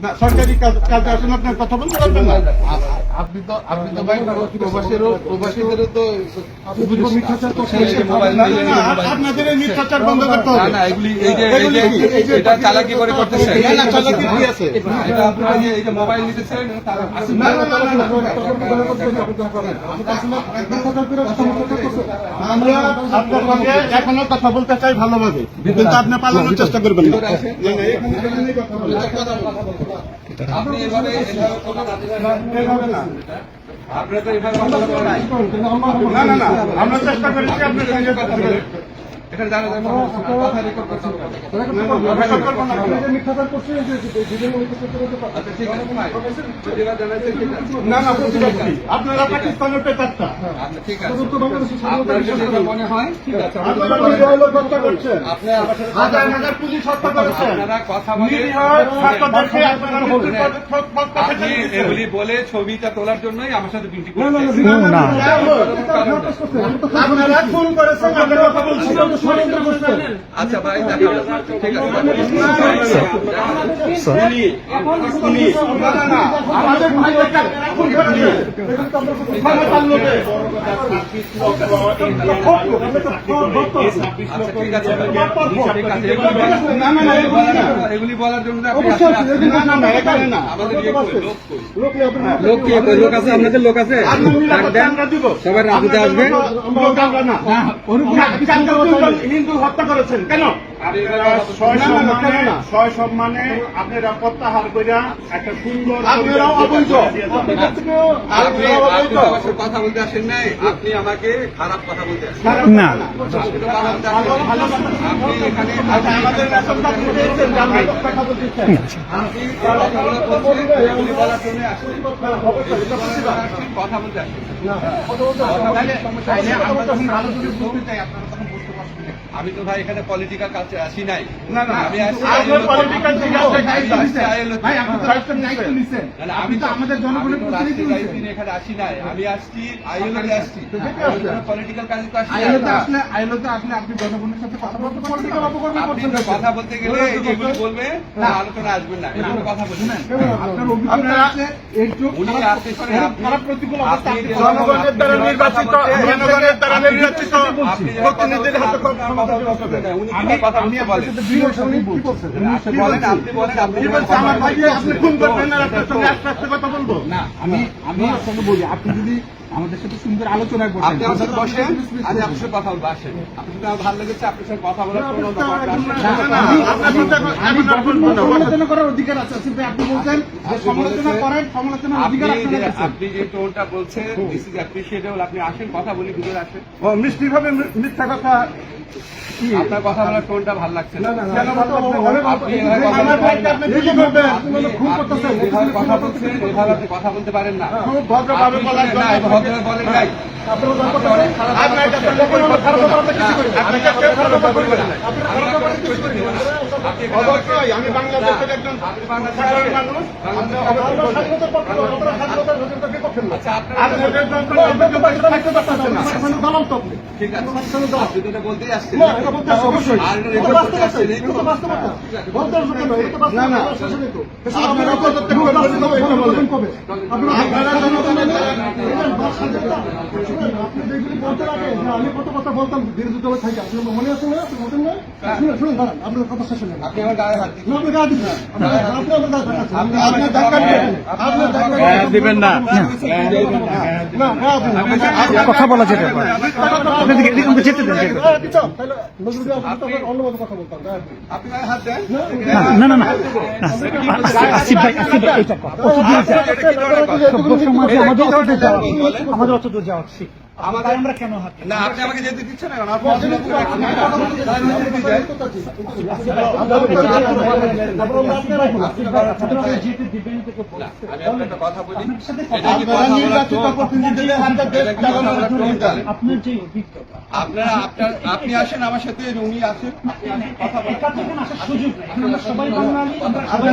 না সরকারি কাজ- আসেন আপনার কথা বলতে পারবেন না? আপনি তো আপনি তো ভাই প্রবাসীরও প্রবাসীদেরও তো মিথ্যাচার করছেন। এই যে মোবাইল না, নিয়ে না, এই না, মোবাইল- আপনাদের মিথ্যাচার বন্ধ করতে হবে না না এগুলি এই যে এই এগুলি যে কি? এই যে- এটা চালাকি করে করতেছে না, না, চালাকি কি আছে? এটা আপনারা যে এই যে মোবাইল নিতেছেন না, না, না, না, না, আমরা আপনার সঙ্গে এখনও কথা বলতে চাই ভালোভাবে কিন্তু আপনি পালানোর চেষ্টা করবেন না। এখানে কথা। আপনি এভাবে এভাবে না। আপনারা তো এভাবে না। না না আমরা চেষ্টা করেছি আপনার সঙ্গে কথা বলে এখানে দাঁড়া দাঁড়া কথা রেকর্ড করছেন আচ্ছা ঠিক আছে ভাই প্রতিবাদ জানাচ্ছেন ঠিক আছে না না আপনারা পাকিস্তানের পেতারটা আচ্ছা ঠিক আছে আপনার যদি মনে হয় ঠিক আছে আপনারা আপনি হাজার হাজার পুলিশ হত্যা করেছেন আপনারা কথা আপনারা। এগুলি বলে ছবিটা তোলার জন্যই আমার সাথে বিনতি করছেন আপনারা খুন করেছেন আমরা কথা বলছি আচ্ছা ভাই ঠিক আছে এগুলি বলার- জন্য ইয়ে লোক কি লোক আছে আপনাদের লোক আছে। সবাই রাজুতে আসবে হিন্দু হত্যা করেছেন কেন ছয় সম্মানে আপনারা প্রত্যাহার করিয়া একটা সুন্দর আপনারাও অবৈধ কথা বলতে আসেন নাই আপনি আমাকে খারাপ কথা বলতে আসেন না আপনি তো কথা বলতে আসেন আচ্ছা, আমরা আমি তো ভাই এখানে পলিটিক্যাল কালচে আসি নাই। আমি আমি তে। আমাদের জনগণের এখানে আসি নাই। আমি আসছি আইএলওতে আসছি। পলিটিক্যাল কাজে তো আসি নাই। আপনি তো কথা বলতে গেলে এগুলি বলবে না। আলোচনা আসবেন না। এগুলো কথা বলবেন আপনারা উনি আপনি আপনি আপনি যে- জনগণের দ্বারা নির্বাচিত জনগণের দ্বারা নির্বাচিত আপনি হাতে আপনার সঙ্গে আমি বলি আপনি যদি আমাদের সাথে সুন্দর আলোচনা করতেন আপনি আমার সাথে বসেন আমি আপনার সাথে কথা বলব আসেন। আপনার সাথে আমার ভালো লেগেছে আপনার সাথে কথা বলার। সমালোচনা করার অধিকার আছে। কিন্তু আপনি বলছেন যে সমালোচনা করেন সমালোচনার অধিকার আপনার যে আপনি যে টোনটা বলছেন দিস ইজ অ্যাপ্রিসিয়েটেবল আপনি আসেন কথা বলি ভিতরে আসেন। ও মিষ্টি ভাবে মিথ্যা কথা আপনার কথা বলার টোনটা ভালো লাগছে না? আপনি কথা বলতে পারেন না। বলেন নাই। খারাপ আপনার অবশ্যই আমি বাংলাদেশের একজন সাধারণ মানুষ। স্বাধীনতার পক্ষে স্বাধীনতার বিপক্ষে নয়। আপনার- আপনাদের যন্ত্রণা আপনাকে বাইরে থাকতে পারতেছেন না। আমি কত কথা বলতাম বিরোধী দলে থাকি আপনার মনে আছে না? মনে শুনুন শুনুন দাঁড়ান। আপনার কথা শেষ হয়ে। আপনি আমার গায়ে হাত দিবেন। না কথা বলা যেতে পারে না না না আসিফ ভাই আসিফ ভাই আমাদের অত দূর যাওয়া আমাদের অত দূর যাওয়া আমাদের আমরা কেন না আপনি আমাকে যেতে দিচ্ছেন না আমি একটা কথা বলি আপনারা যে অভিজ্ঞতা আপনি আসেন আমার সাথে উনি আসেন আপনি আসেন, কথা বলেন এটা থেকে আসার সুযোগ নেই এখন আমরা সবাই বাঙালি আমরা সবাই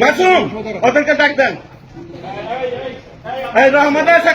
মাসুম ওদেরকে ডাক দেন এই রহমত আছে